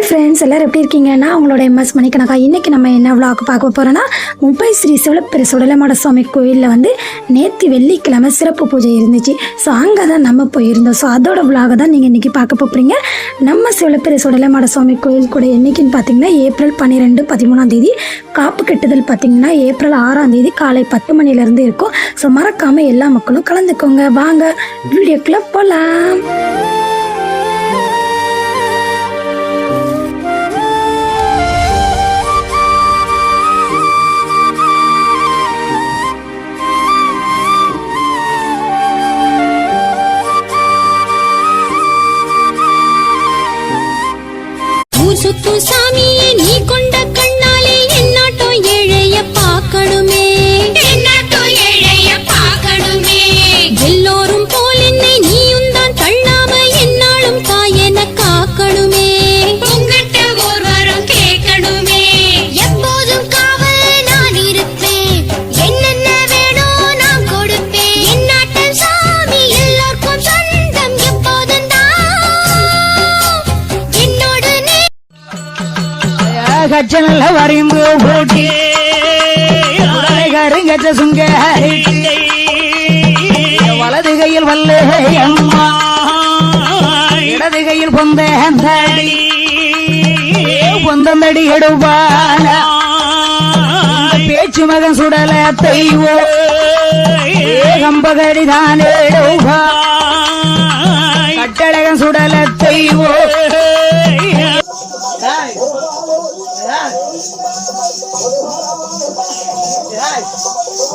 Hi friends எல்லோரும் எப்படி இருக்கீங்கன்னா அவங்களோட உங்களோட எம்எஸ் மணிக்கணக்கா இன்றைக்கி நம்ம என்ன விளாக் பார்க்க போகிறோன்னா மும்பை ஸ்ரீ சிவலப்பெரு சுடலமாட சுவாமி கோயிலில் வந்து நேற்று வெள்ளிக்கிழமை சிறப்பு பூஜை இருந்துச்சு. ஸோ அங்கே தான் நம்ம போயிருந்தோம். ஸோ அதோட விளாக தான் நீங்கள் இன்றைக்கி பார்க்க போகிறீங்க நம்ம சிவலப்பெரு சுடலமாட சுவாமி கோயில் கூட என்றைக்குன்னு பார்த்தீங்கன்னா ஏப்ரல் பன்னிரெண்டு பதிமூணாம் தேதி. காப்பு கட்டுதல் பார்த்தீங்கன்னா ஏப்ரல் ஆறாம் தேதி காலை பத்து மணிலேருந்து இருக்கும். ஸோ மறக்காமல் எல்லா மக்களும் கலந்துக்கோங்க. வாங்க வீடியோக்குள்ளே போகலாம் முத்துசாமியின் கச்சனல்ல வரைந்து போட்டி. கருங்கச்ச சுங்க வலது கையில் வல்ல அம்மா. இடது கையில் பொந்த பொந்தடி பொந்தந்தடி எடுப்பான. பேச்சு மகன் சுடல தெய்வோ கம்பகடி தான் எடுப்பா கட்டழகன் சுடல தெய்வோ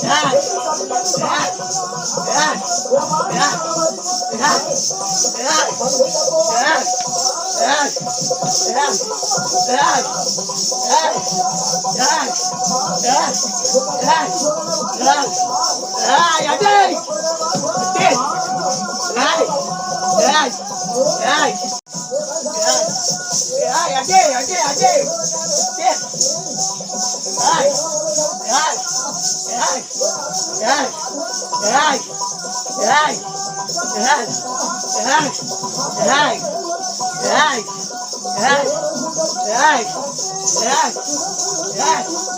Hey! Ajay, Ajay, Ajay, Ajay. Ajay. Ajay. Ajay. Ajay. Ajay. Ajay. Ajay. Ajay. Ajay. Ajay. Ajay. Ajay. Ajay. Ajay. Ajay.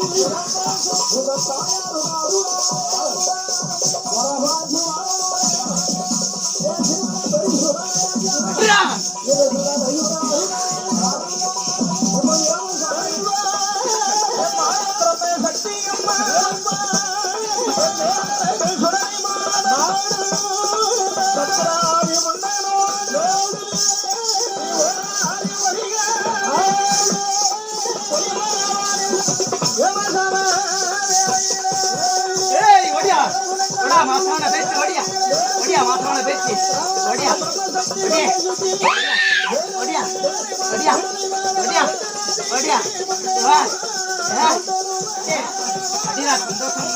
With a fire of our சந்தோஷம் இல்ல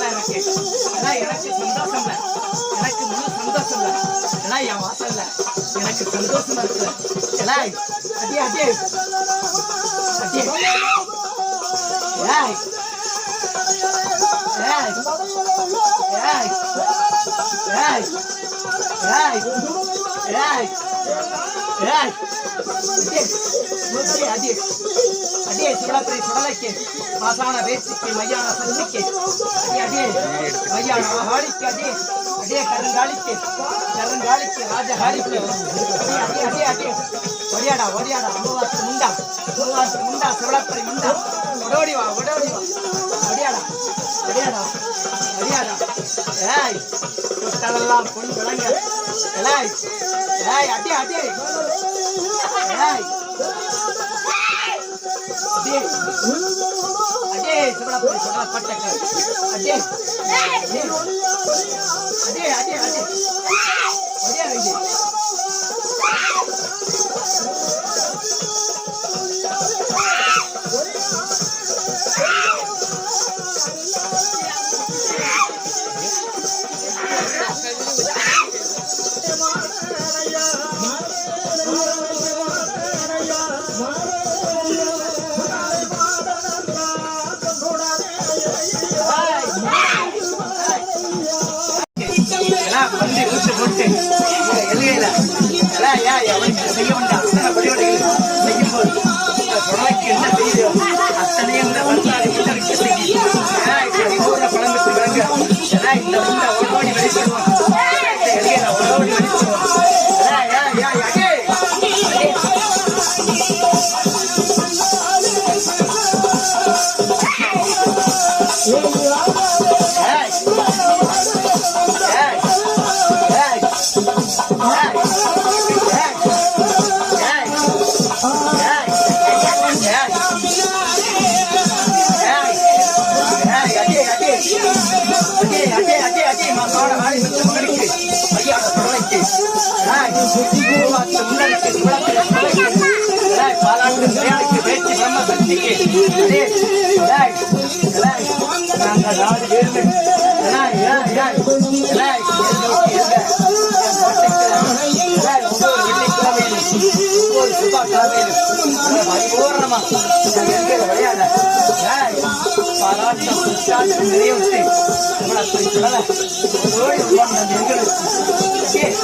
எனக்கு ஏன்னா எனக்கு சந்தோஷம் இல்ல எனக்கு முழு சந்தோஷம் இல்ல ஏன்னா என் வாசல்ல எனக்கு சந்தோஷம் இருக்கு ஏன்னா அடி அடி அடி ஏய் ஏய் ஏய் ஏய் ஏய் ஏய் ஏய் அடி அடி அடியே சுடத்தை சுடலைக்கு ஆசான வேட்சிக்கு மையான சந்திக்கு அடியே மையான மகாளிக்கு அடியே அடியே கருங்காலிக்கு கருங்காலிக்கு ராஜஹாலிக்கு அடியே அடியே அடியே ஒடியாடா ஒடியாடா அம்பவாசு முண்டா அம்பவாசு முண்டா சுடத்தை முண்டா ஒடோடி வா ஒடோடி வா ஒடியாடா ஒடியாடா ஒடியாடா ஏய் சுட்டதெல்லாம் பொன் விளங்க. ஏய் ஏய் அடி அடி. ஏய். அடே. அடே சுடா போய் சுடா பட்டக்க அடே அடே. அடே அடே. அடே அடே. challenge to see you Relax, relax. Guru Bhakti, relax, relax, relax. Relax, விளையாட பாராட்டம் நிறைவுற்று நம்மளை சொல்லோடு எங்களுக்கு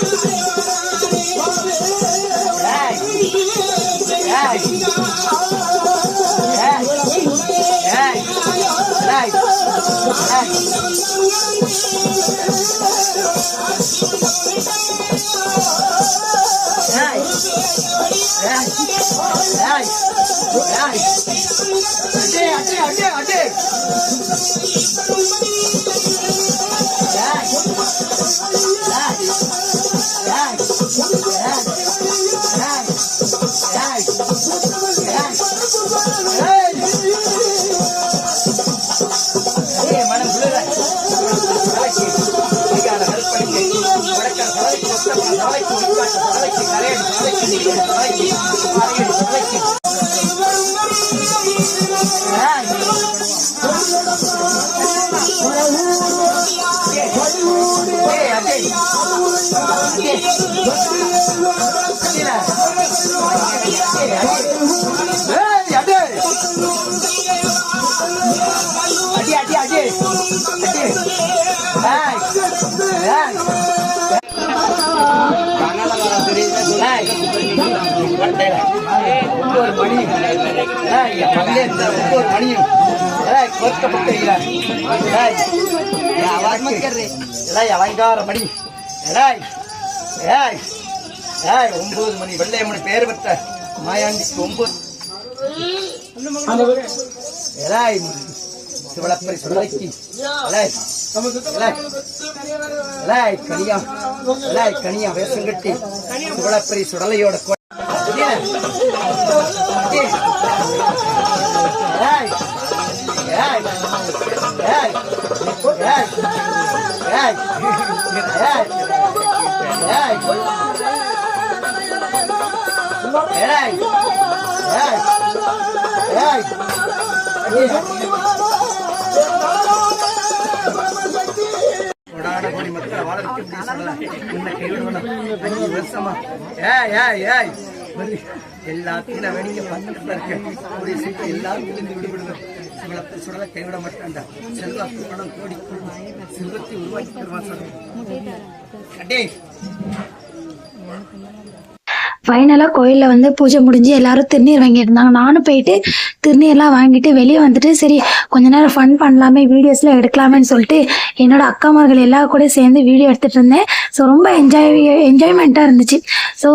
nice, nice. Again, again, again, again. ஒவ்வொரு மணி ஒவ்வொரு மணியும் கோர்க்கப்பட்டிருக்கிறார் அலங்கார மணி ஏய் ஏய் ஏய் ஒன்பது மணி வெள்ளை மணி பேர் பெற்ற மாயாண்டிக்கு ஒன்பது ஏய் சிவளப்பரி சுடலைக்கு ஏய் ஏய் கனியா ஏய் கனியா வேஷம் கட்டி சிவளப்பரி சுடலையோட கோடி மக்களை வாழ வைக்க முடியும் சொல்லல. உன்னை கைவிடுவேனா? அஞ்சு வருஷமா. ஏய், ஏய், ஏய். ஒரு எல்லாத்தையும் நான் வேடிக்கை பார்த்துட்டு இருக்கேன். ஒரு சீக்கிரம் எல்லாரும் விழுந்து விடுபடுவேன். சுடலத்தை சுடல கைவிட மாட்டேன் செல்வாக்கு பணம் கோடி செல்வத்தை உருவாக்கி தருவான் சாமி. அடே ஃபைனலாக கோயிலில் வந்து பூஜை முடிஞ்சு எல்லாரும் திருநீர் வாங்கிட்டு இருந்தாங்க நானும் போயிட்டு திருநீர்லாம் வாங்கிட்டு வெளியே வந்துட்டு சரி கொஞ்ச நேரம் ஃபன் பண்ணலாமே வீடியோஸ்லாம் எடுக்கலாமேன்னு சொல்லிட்டு என்னோட அக்காமார்கள் எல்லா கூட சேர்ந்து வீடியோ எடுத்துகிட்டு இருந்தேன் ஸோ ரொம்ப என்ஜாய் என்ஜாய்மெண்ட்டாக இருந்துச்சு. ஸோ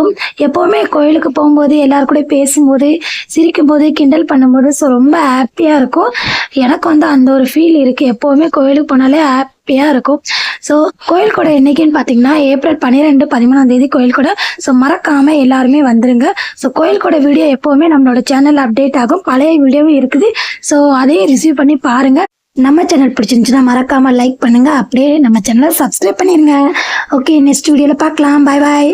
எப்போவுமே கோயிலுக்கு போகும்போது எல்லாரு கூட பேசும்போது சிரிக்கும்போது கிண்டல் பண்ணும்போது ஸோ ரொம்ப ஹாப்பியாக இருக்கும். எனக்கு வந்து அந்த ஒரு ஃபீல் இருக்குது எப்போவுமே கோயிலுக்கு போனாலே ஹாப்பியாக இருக்கும். ஸோ கோயில் கூட என்னைக்குன்னு பார்த்தீங்கன்னா ஏப்ரல் பன்னிரெண்டு பதிமூணாம் தேதி கோயில் கூட. ஸோ மறக்காமல் எல்லாருமே வந்துருங்க. ஸோ கோயில் கூட வீடியோ எப்போவுமே நம்மளோட சேனல் அப்டேட் ஆகும். பழைய வீடியோவும் இருக்குது. ஸோ அதையும் ரிசீவ் பண்ணி பாருங்கள் நம்ம சேனல் பிடிச்சிருந்துச்சுன்னா மறக்காமல் லைக் பண்ணுங்கள் அப்படியே நம்ம சேனலை சப்ஸ்கிரைப் பண்ணிடுங்க ஓகே நெக்ஸ்ட் வீடியோவில் பார்க்கலாம். பாய் பாய்